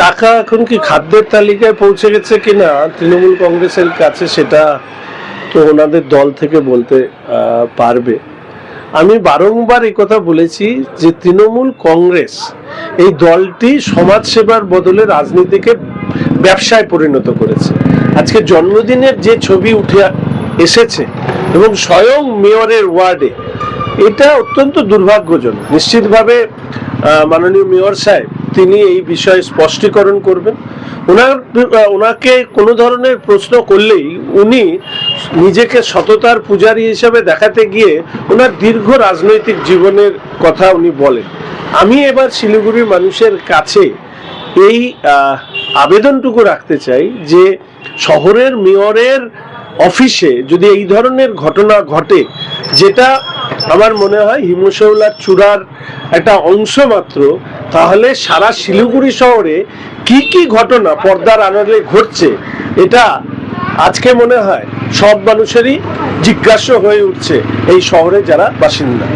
টাকা এখন কি খাদ্যের তালিকায় পৌঁছে গেছে কিনা? তৃণমূল কংগ্রেসের কাছে সেটা তো ওনাদের দল থেকে বলতে পারবে। আমি বারংবার এই কথা বলেছি যে তৃণমূল কংগ্রেস এই দলটি সমাজসেবার বদলে রাজনীতিকে ব্যবসায় পরিণত করেছে। আজকে জন্মদিনের যে ছবি উঠে এসেছে এবং স্বয়ং মেয়রের ওয়ার্ডে, এটা অত্যন্ত দুর্ভাগ্যজনক। নিশ্চিতভাবে মাননীয় মেয়র সাহেব তিনি এই বিষয়ে স্পষ্টীকরণ করবেন। ওনার ওনাকে কোনো ধরনের প্রশ্ন করলেই উনি নিজেকে সততার পূজারী হিসেবে দেখাতে গিয়ে ওনার দীর্ঘ রাজনৈতিক জীবনের কথা উনি বলেন। আমি এবার শিলিগুড়ির মানুষের কাছে এই আবেদনটুকু রাখতে চাই যে শহরের মেয়রের অফিসে যদি এই ধরনের ঘটনা ঘটে, যেটা আমার মনে হয় হিমশৌলার চূড়ার একটা অংশ মাত্র, তাহলে সারা শিলিগুড়ি শহরে কি কি ঘটনা পর্দার আড়ালে ঘটছে, এটা আজকে মনে হয় সব মানুষেরই জিজ্ঞাসা হয়ে উঠছে এই শহরে যারা বাসিন্দা।